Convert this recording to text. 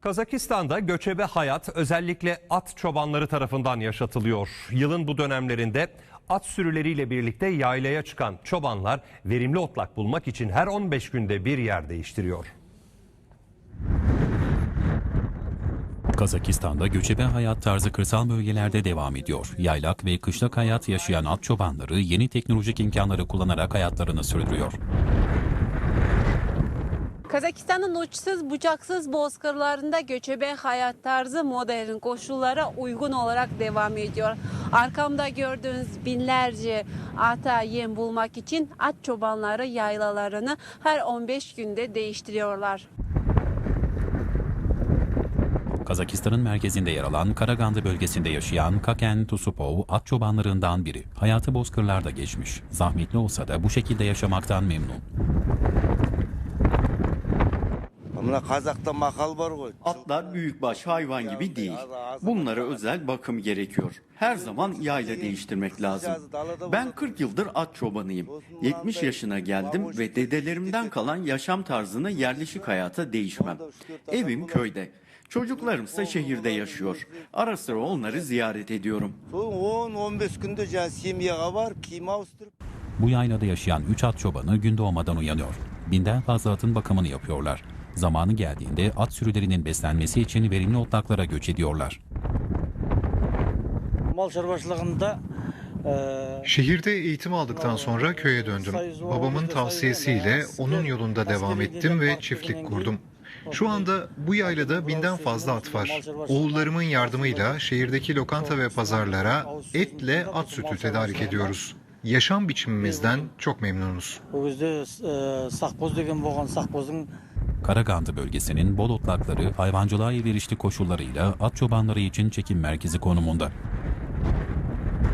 Kazakistan'da göçebe hayat özellikle at çobanları tarafından yaşatılıyor. Yılın bu dönemlerinde at sürüleriyle birlikte yaylaya çıkan çobanlar verimli otlak bulmak için her 15 günde bir yer değiştiriyor. Kazakistan'da göçebe hayat tarzı kırsal bölgelerde devam ediyor. Yaylak ve kışlak hayat yaşayan at çobanları yeni teknolojik imkanları kullanarak hayatlarını sürdürüyor. Kazakistan'ın uçsuz bucaksız bozkırlarında göçebe hayat tarzı modern koşullara uygun olarak devam ediyor. Arkamda gördüğünüz binlerce ata yem bulmak için at çobanları yaylalarını her 15 günde değiştiriyorlar. Kazakistan'ın merkezinde yer alan Karagandı bölgesinde yaşayan Kaken Tusupov at çobanlarından biri. Hayatı bozkırlarda geçmiş. Zahmetli olsa da bu şekilde yaşamaktan memnun. Mına Kazak'ta makal var koy. Atlar büyükbaş hayvan gibi değil. Bunlara özel bakım gerekiyor. Her zaman yayla değiştirmek lazım. Ben 40 yıldır at çobanıyım. 70 yaşına geldim ve dedelerimden kalan yaşam tarzını yerleşik hayata değişmem. Evim köyde. Çocuklarımsa şehirde yaşıyor. Ara sıra onları ziyaret ediyorum. Son 10-15 günde can var. Bu yaylada yaşayan 3 at çobanı gün doğmadan uyanıyor. Binden fazla atın bakımını yapıyorlar. Zamanı geldiğinde at sürülerinin beslenmesi için verimli otlaklara göç ediyorlar. Mal şarbaşlığında Şehirde eğitim aldıktan sonra köye döndüm. Babamın tavsiyesiyle onun yolunda devam ettim ve çiftlik kurdum. Şu anda bu yaylada binden fazla at var. Oğullarımın yardımıyla şehirdeki lokanta ve pazarlara etle at sütü tedarik ediyoruz. Yaşam biçimimizden çok memnunuz. Karagandı bölgesinin bol otlakları hayvancılığa elverişli koşullarıyla at çobanları için çekim merkezi konumunda.